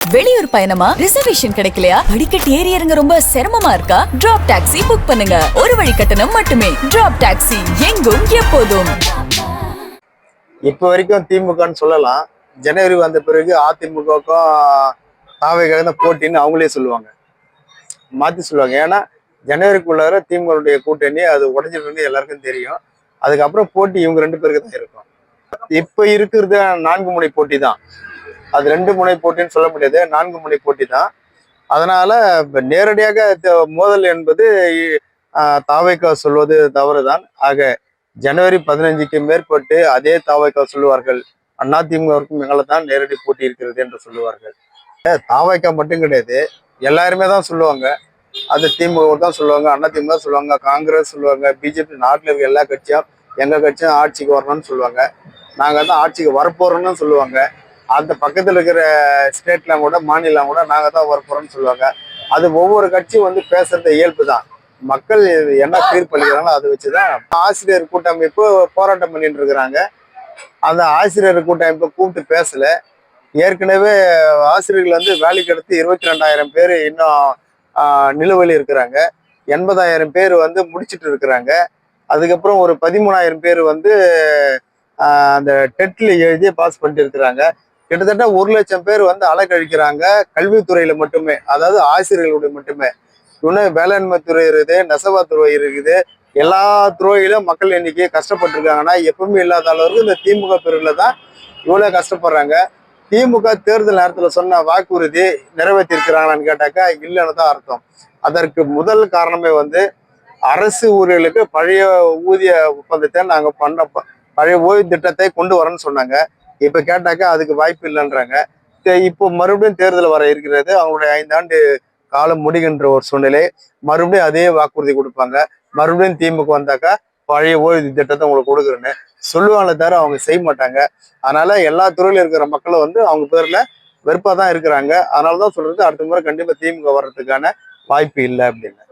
வெளியூர் பயணமா? ரிசர்வேஷன் கிடைக்கலையா? படிக்கட் ஏறி இறங்க ரொம்ப சிரமமா இருக்கா? டிராப் டாக்ஸி புக் பண்ணுங்க. ஒரு வழி கட்டணம் மட்டுமே. டிராப் டாக்ஸி எங்கும் எப்போதும். இப்போ வரைக்கும் திமுகன்னு சொல்லலாம். ஜனவரி வந்த பிறகு அதிமுகவுக்கும் தாவைக்காக தான் போட்டின்னு அவங்களே சொல்லுவாங்க. மாற்றி சொல்லுவாங்க. ஏன்னா ஜனவரிக்குள்ளார திமுகவுடைய கூட்டணி அது உடஞ்சிருக்குன்னு எல்லாருக்கும் தெரியும். அதுக்கப்புறம் போட்டி இவங்க ரெண்டு பேருக்கு தான் இருக்கும். இப்போ இருக்கிறது நான்கு முனை போட்டி தான். அது ரெண்டு முனை போட்டின்னு சொல்ல முடியாது நான்கு முனை போட்டி தான். அதனால நேரடியாக மோதல் என்பது தாவைக்கா சொல்வது தவறுதான். ஆக ஜனவரி பதினஞ்சுக்கு மேற்பட்டு அதே தாவைக்கா சொல்லுவார்கள். அதிமுகவிற்கும் எங்களை தான் நேரடி போட்டி இருக்கிறது என்று சொல்லுவார்கள். தாவைக்கா மட்டும் கிடையாது எல்லாருமே தான் சொல்லுவாங்க. அது திமுக தான் சொல்லுவாங்க அதிமுக தான் சொல்லுவாங்க காங்கிரஸ் சொல்லுவாங்க பிஜேபி நாட்டில் இருக்க எல்லா கட்சியும் எங்கள் கட்சியும் ஆட்சிக்கு வரணும்னு சொல்லுவாங்க. நாங்கள் தான் ஆட்சிக்கு வரப்போறோம்னு சொல்லுவாங்க. அந்த பக்கத்தில் இருக்கிற ஸ்டேட்லாம் கூட மாநிலம் கூட நாங்கள் தான் வரப்போகிறோம்னு சொல்லுவாங்க. அது ஒவ்வொரு கட்சியும் வந்து பேசுறது இயல்பு தான். மக்கள் என்ன தீர்ப்பளிக்கிறாங்களோ அதை வச்சு தான் ஆசிரியர் கூட்டமைப்பு போராட்டம் பண்ணிட்டு இருக்கிறாங்க. அந்த ஆசிரியர் கூட்டமைப்பை கூப்பிட்டு பேசல. ஏற்கனவே ஆசிரியர்கள் வந்து வேலைக்கு எடுத்து இருபத்தி ரெண்டாயிரம் பேர் இன்னும் ஆஹ், நிலுவையில் இருக்கிறாங்க. எண்பதாயிரம் பேர் வந்து முடிச்சிட்டு இருக்கிறாங்க. அதுக்கப்புறம் ஒரு பதிமூணாயிரம் பேர் வந்து அந்த டெட்டில் எழுதி பாஸ் பண்ணிட்டு இருக்கிறாங்க. கிட்டத்தட்ட ஒரு லட்சம் பேர் வந்து அலைக்கழிக்கிறாங்க கல்வித்துறையில மட்டுமே. அதாவது ஆசிரியர்களுடைய மட்டுமே. இன்னும் வேளாண்மை துறை இருக்குது நெசவா துறை இருக்குது. எல்லா துறையிலும் மக்கள் எண்ணிக்கை கஷ்டப்பட்டிருக்காங்கன்னா எப்பவுமே இல்லாத அளவுக்கு இந்த திமுக பிரிவுல தான் இவ்வளோ கஷ்டப்படுறாங்க. திமுக தேர்தல் நேரத்தில் சொன்ன வாக்குறுதி நிறைவேற்றிருக்கிறாங்களான்னு கேட்டாக்கா இல்லைன்னு தான் அர்த்தம். அதற்கு முதல் காரணமே வந்து அரசு ஊழியர்களுக்கு பழைய ஊதிய ஒப்பந்தத்தை நாங்கள் பண்ண பழைய ஓய்வு திட்டத்தை கொண்டு வரேன்னு சொன்னாங்க. இப்ப கேட்டாக்கா அதுக்கு வாய்ப்பு இல்லைன்றாங்க. தே- இப்போ மறுபடியும் தேர்தல் வர இருக்கிறது. அவங்களுடைய ஐந்தாண்டு காலம் முடிகின்ற ஒரு சூழ்நிலை. மறுபடியும் அதே வாக்குறுதி கொடுப்பாங்க. மறுபடியும் திமுக வந்தாக்கா பழைய ஓய்வு திட்டத்தை உங்களுக்கு கொடுக்குறேன்னு சொல்லுவாங்களே தவிர அவங்க செய்ய மாட்டாங்க. அதனால எல்லா துறையில இருக்கிற மக்களும் வந்து அவங்க பேர்ல வெறுப்பா தான் இருக்கிறாங்க. அதனால தான் சொல்றது அடுத்த முறை கண்டிப்பா திமுக வர்றதுக்கான வாய்ப்பு இல்லை அப்படின்னு.